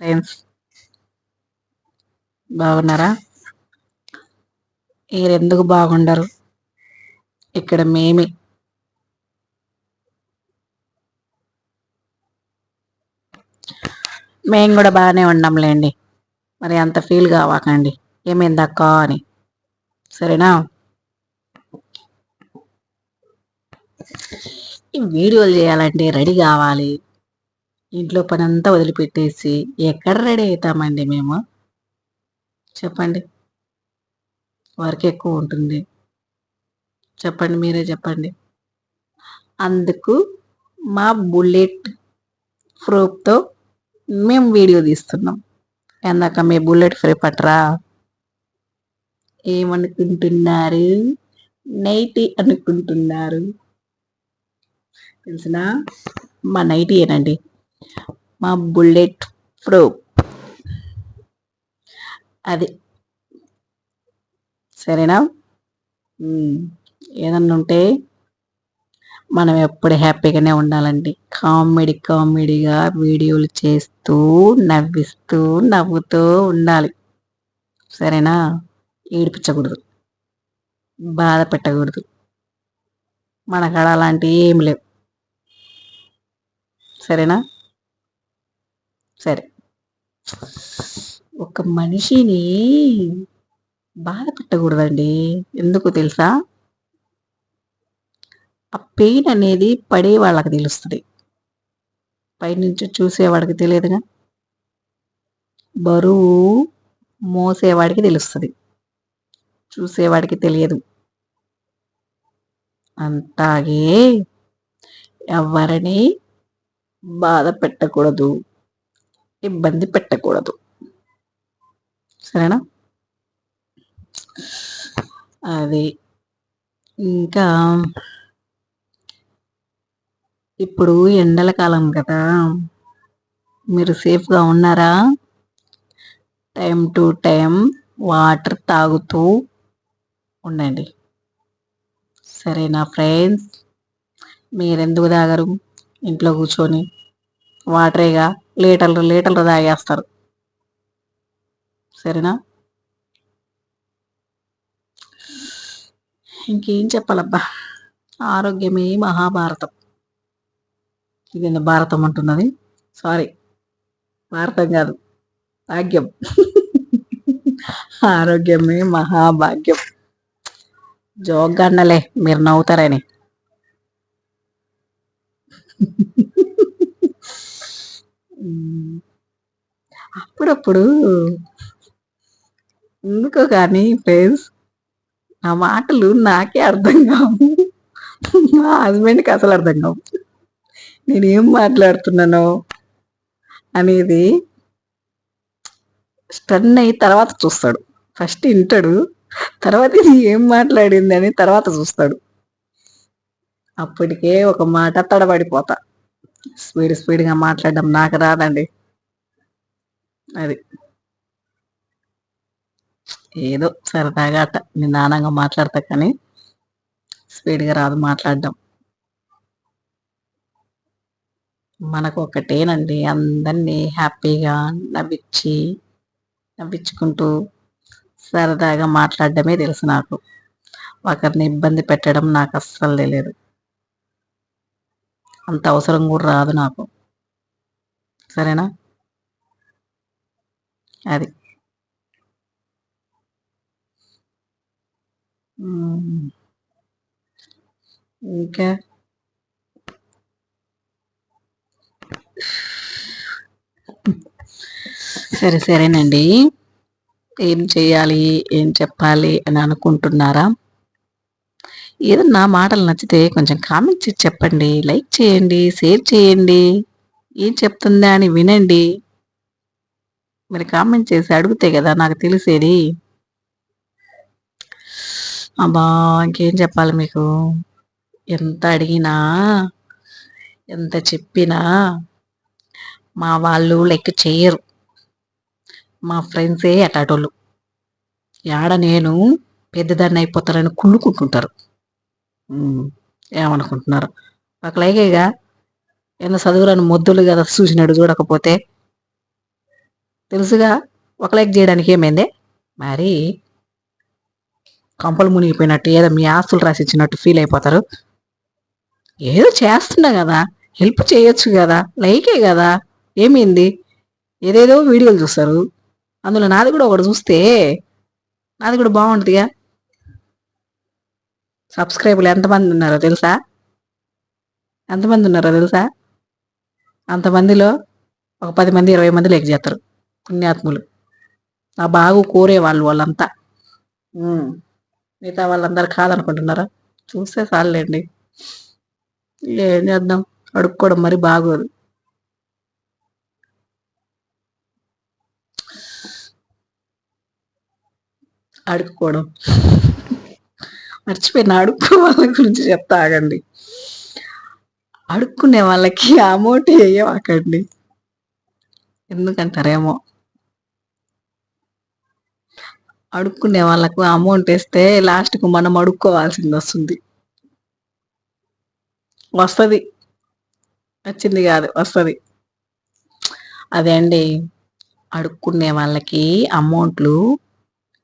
Friends బాగున్నారా? మీరు ఎందుకు బాగుండరు? ఇక్కడ మేమే. మేము కూడా బాగానే ఉన్నాంలేండి మరి అంత ఫీల్ కావాకండి. ఏమైంది అక్క అని. సరేనా? ఈ వీడియోలు చేయాలంటే రెడీ కావాలి. ఇంట్లో పని అంతా వదిలిపెట్టేసి ఎక్కడ రెడీ అవుతామండి మేము? చెప్పండి. వర్క్ ఎక్కువ ఉంటుంది. చెప్పండి మీరే చెప్పండి. అందుకు మా బుల్లెట్ ఫ్రూప్తో మేము వీడియో తీస్తున్నాం. ఎందాక మీ బుల్లెట్ ఫ్రీ పట్టరా ఏమనుకుంటున్నారు? నైటీ అనుకుంటున్నారు. తెలిసిన? మా నైటీ ఏనండి? మా బుల్లెట్ ప్రో అది. సరేనా? ఏదన్నా ఉంటే మనం ఎప్పుడు హ్యాపీగానే ఉండాలండి. కామెడీ కామెడీగా వీడియోలు చేస్తూ నవ్విస్తూ నవ్వుతూ ఉండాలి. సరేనా? ఏడిపించకూడదు. బాధ పెట్టకూడదు. మన కాడ అలాంటివి ఏమి లేవు. సరేనా? సరే. ఒక మనిషిని బాధ పెట్టకూడదండి. ఎందుకు తెలుసా? ఆ పెయిన్ అనేది పడే వాళ్ళకి తెలుస్తుంది. పైనుంచి చూసేవాడికి తెలియదుగా? బరువు మోసేవాడికి తెలుస్తుంది. చూసేవాడికి తెలియదు. అంతాగే ఎవరిని బాధ పెట్టకూడదు. ఇబ్బంది పెట్టకూడదు. సరేనా? అది ఇంకా ఇప్పుడు ఎండల కాలం కదా. మీరు సేఫ్గా ఉన్నారా? టైం టు టైం వాటర్ తాగుతూ ఉండండి. సరేనా ఫ్రెండ్స్? మీరెందుకు తాగరు? ఇంట్లో కూర్చొని వాటరేగా లీటర్లు లీటర్లు తాగేస్తారు. సరేనా? ఇంకేం చెప్పాలబ్బా? ఆరోగ్యమే మహాభారతం. ఇది భారతం అంటున్నది. సారీ భారతం కాదు. భాగ్యం. ఆరోగ్యమే మహాభాగ్యం. జోగ్గన్నలే మీరు నవ్వుతారని. అప్పుడప్పుడు ఎందుకో కానీ ఫ్రెండ్స్ ఆ మాటలు నాకే అర్థం కావు. మా హస్బెండ్కి అసలు అర్థం కావు. నేను ఏం మాట్లాడుతున్నానో అనేది స్టన్ అయి తర్వాత చూస్తాడు. ఫస్ట్ వింటాడు తర్వాత ఇది ఏం మాట్లాడింది అని తర్వాత చూస్తాడు. అప్పటికే ఒక మాట తడబడిపోతా. స్పీడ్ స్పీడ్గా మాట్లాడడం నాకు రాదండి. అది. ఏదో సరదాగా అట్ట నిదానంగా మాట్లాడతా కానీ స్పీడ్గా రాదు మాట్లాడడం. మనకు ఒకటేనండి అందరినీ హ్యాపీగా నవ్వించి నవ్వించుకుంటూ సరదాగా మాట్లాడడమే తెలుసు నాకు. ఒకరిని ఇబ్బంది పెట్టడం నాకు అస్సలు తెలియదు అంత అవసరం కూడా రాదు నాకు. సరేనా? అది. ఇంకా? సరే సరేనండి. ఏం చేయాలి ఏం చెప్పాలి అని అనుకుంటున్నారా? ఏదో నా మాటలు నచ్చితే కొంచెం కామెంట్స్ ఇచ్చి చెప్పండి లైక్ చేయండి షేర్ చేయండి. ఏం చెప్తుందా అని వినండి. మరి కామెంట్ చేసి అడిగితే కదా నాకు తెలిసేది. అబ్బా ఇంకేం చెప్పాలి మీకు? ఎంత అడిగినా ఎంత చెప్పినా మా వాళ్ళు లెక్క చేయరు. మా ఫ్రెండ్సే అటాటోళ్ళు. యాడ నేను పెద్దదాన్ని అయిపోతారని కుళ్ళుకుంటుంటారు. ఏమనుకుంటున్నారు? ఒక లైకేగా ఏదో చదువురాని మొద్దులు కదా చూసినాడు చూడకపోతే తెలుసుగా ఒక లైక్ చేయడానికి ఏమైంది? మరి కంపలు మునిగిపోయినట్టు ఏదో మీ ఆస్తులు రాసిచ్చినట్టు ఫీల్ అయిపోతారు. ఏదో చేస్తున్నా కదా హెల్ప్ చేయొచ్చు కదా లైకే కదా ఏమైంది? ఏదేదో వీడియోలు చూస్తారు. అందులో నాది కూడా ఒకటి చూస్తే నాది కూడా బాగుంటుందిగా. సబ్స్క్రైబర్లు ఎంతమంది ఉన్నారో తెలుసా? ఎంతమంది ఉన్నారో తెలుసా? అంతమందిలో ఒక పది మంది ఇరవై మంది లెక్క చేస్తారు. పుణ్యాత్ములు. నా బాగు కోరే వాళ్ళు వాళ్ళంతా. మిగతా వాళ్ళందరూ కాదనుకుంటున్నారా? చూస్తే చాలండి ఏం చేద్దాం? అడుక్కోవడం మరి బాగోదు. అడుక్కోవడం. మర్చిపోయిన అడుక్కు వాళ్ళ గురించి చెప్తా ఆగండి. అడుక్కునే వాళ్ళకి అమౌంట్ వేయవాకండి ఎందుకంటారేమో? అడుక్కునే వాళ్ళకు అమౌంట్ వేస్తే లాస్ట్కు మనం అడుక్కోవాల్సింది వస్తుంది. వస్తుంది. వచ్చింది కాదు వస్తుంది. అదే అండి. అడుక్కునే వాళ్ళకి అమౌంట్లు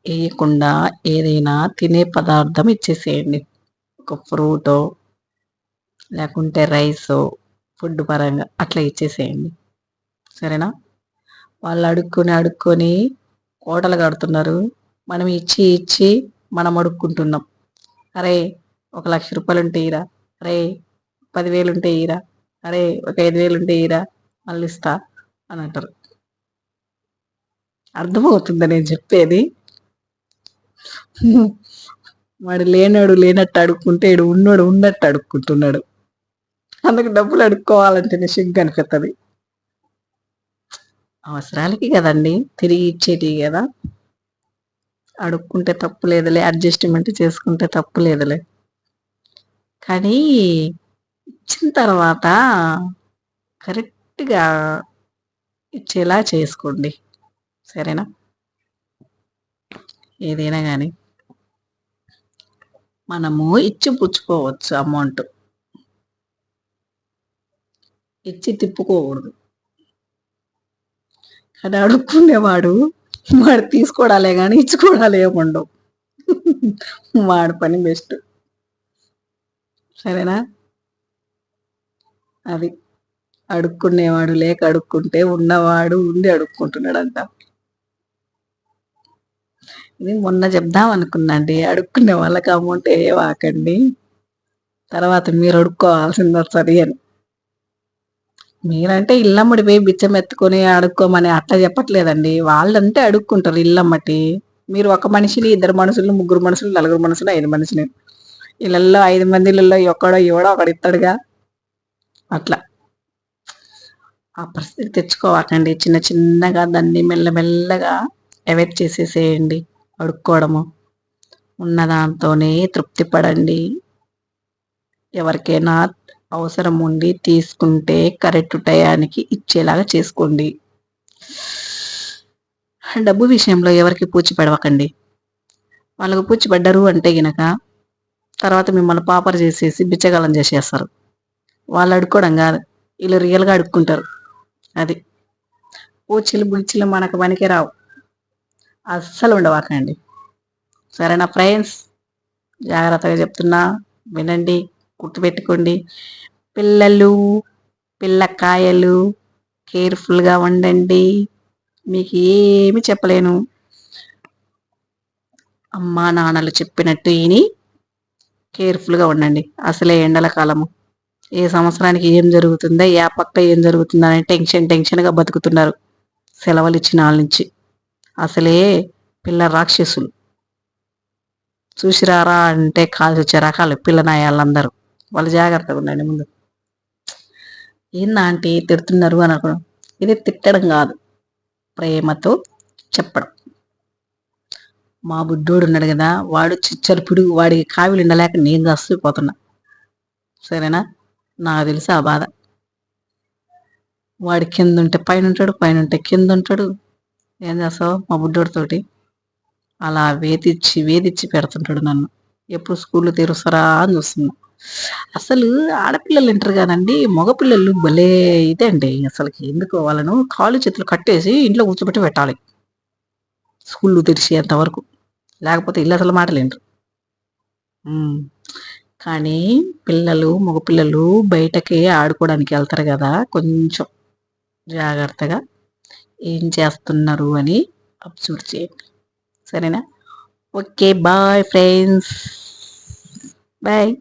వేయకుండా ఏదైనా తినే పదార్థం ఇచ్చేసేయండి. ఒక ఫ్రూటో లేకుంటే రైస్ ఫుడ్ పరంగా అట్లా ఇచ్చేసేయండి. సరేనా? వాళ్ళు అడుక్కొని అడుక్కొని కోటలు కడుతున్నారు. మనం ఇచ్చి ఇచ్చి మనం అడుక్కుంటున్నాం. అరే ఒక లక్ష రూపాయలు ఉంటే ఇరా. అరే పదివేలు ఉంటే ఇరా. అరే ఒక ఐదు వేలు ఉంటే ఇరా. మళ్ళీ ఇస్తా అని అంటారు. అర్థమవుతుందా నేను చెప్పేది? వాడు లేనాడు లేనట్టు అడుక్కుంటే ఇడు ఉన్నోడు ఉన్నట్టు అడుక్కుంటున్నాడు. అందుకు డబ్బులు అడుక్కోవాలంటేనే సిగ్గు అనిపిస్తుంది అవసరాలకి కదండి. తిరిగి ఇచ్చేటివి కదా. అడుక్కుంటే తప్పు లేదులే అడ్జస్ట్మెంట్ చేసుకుంటే తప్పు లేదులే. కానీ ఇచ్చిన తర్వాత కరెక్ట్గా ఇచ్చేలా చేసుకోండి. సరేనా? ఏదైనా కానీ మనము ఇచ్చి పుచ్చుకోవచ్చు అమౌంట్. ఇచ్చి తిప్పుకోకూడదు. కానీ అడుక్కునేవాడు వాడు తీసుకోవడాలే కానీ ఇచ్చుకోవడాలే ఏముండవు వాడి పని బెస్ట్. సరేనా? అది. అడుక్కునేవాడు లేక అడుక్కుంటే ఉన్నవాడు ఉండి అడుక్కుంటున్నాడంట. ఇది మొన్న చెప్దాం అనుకున్నాండి. అడుక్కునే వాళ్ళకి అమౌంట్ ఏ వాకండి తర్వాత మీరు అడుక్కోవాల్సింది వస్తుంది అని. మీరంటే ఇల్లమ్మడి పోయి బిచ్చం ఎత్తుకొని అడుక్కోమని అట్లా చెప్పట్లేదండి. వాళ్ళంటే అడుక్కుంటారు ఇల్లమ్మటి మీరు ఒక మనిషిని ఇద్దరు మనుషులు ముగ్గురు మనుషులు నలుగురు మనుషులు ఐదు మనుషులు. ఇళ్ళల్లో ఐదు మందిలలో ఎక్కడో ఎవడో ఒకడు ఇస్తాడుగా అట్లా. ఆ పరిస్థితి తెచ్చుకోవాకండి. చిన్న చిన్నగా దాన్ని మెల్లమెల్లగా అవాయిడ్ చేసేసేయండి. అడుక్కోవడము. ఉన్న దాంతోనే తృప్తి పడండి ఎవరికైనా అవసరం ఉండి తీసుకుంటే కరెక్ట్ టయానికి ఇచ్చేలాగా చేసుకోండి. డబ్బు విషయంలో ఎవరికి పూచి పడవకండి. వాళ్ళకు పూచి పడ్డరు అంటే గినక తర్వాత మిమ్మల్ని పాపర్ చేసేసి బిచ్చగాలం చేసేస్తారు. వాళ్ళు అడుక్కోవడం కాదు వీళ్ళు రియల్గా అడుక్కుంటారు. అది. పూచిలు బుడిచిలు మనకు పనికి రావు. అస్సలు ఉండవాకండి. సరేనా ఫ్రెండ్స్? జాగ్రత్తగా చెప్తున్నా. వినండి. గుర్తుపెట్టుకోండి. పిల్లలు పిల్లకాయలు కేర్ఫుల్గా ఉండండి. మీకు ఏమి చెప్పలేను. అమ్మా నాన్నలు చెప్పినట్టు విని కేర్ఫుల్గా ఉండండి. అసలే ఎండల కాలము. ఏ సంవత్సరానికి ఏం జరుగుతుందో ఏ పక్క ఏం జరుగుతుందో అని టెన్షన్ టెన్షన్గా బతుకుతున్నారు సెలవులు ఇచ్చిన వాళ్ళ నుంచి. అసలే పిల్ల రాక్షసులు. చూసిరారా అంటే కాల్చి వచ్చే రకాలు పిల్లనాయాలందరూ. వాళ్ళు జాగ్రత్తగా ఉండండి ముందు. ఏందా అంటే తిడుతున్నారు అని అనుకోవడం ఇది తిట్టడం కాదు. ప్రేమతో చెప్పడం. మా బుడ్డోడు ఉన్నాడు కదా వాడు చిచ్చరు పిడుగు వాడికి కావిలు ఉండలేక నేను చస్తుపోతున్నా సరేనా? నాకు తెలిసి ఆ బాధ. వాడి కింద ఉంటే పైన ఉంటాడు పైన ఉంటే కింద ఉంటాడు. ఏం చేస్తావు మా బుడ్డోడితోటి? అలా వేధించి వేధించి పెడుతుంటాడు నన్ను. ఎప్పుడు స్కూల్లో తీరుస్తారా అని చూస్తున్నా. అసలు ఆడపిల్లలు వింటారు కదండి మగపిల్లలు భలే ఇదండి అసలుకి. ఎందుకు వాళ్ళను కాళ్ళు చేతులు కట్టేసి ఇంట్లో కూర్చోబెట్టి పెట్టాలి. స్కూళ్ళు తెరిచేంత వరకు. లేకపోతే ఇల్లు అసలు మాటలు కానీ పిల్లలు మగపిల్లలు బయటకి ఆడుకోవడానికి వెళ్తారు కదా కొంచెం జాగ్రత్తగా ఏం చేస్తున్నారు అని అబ్జర్వ్ చేయండి. సరేనా? Okay bye friends. బాయ్.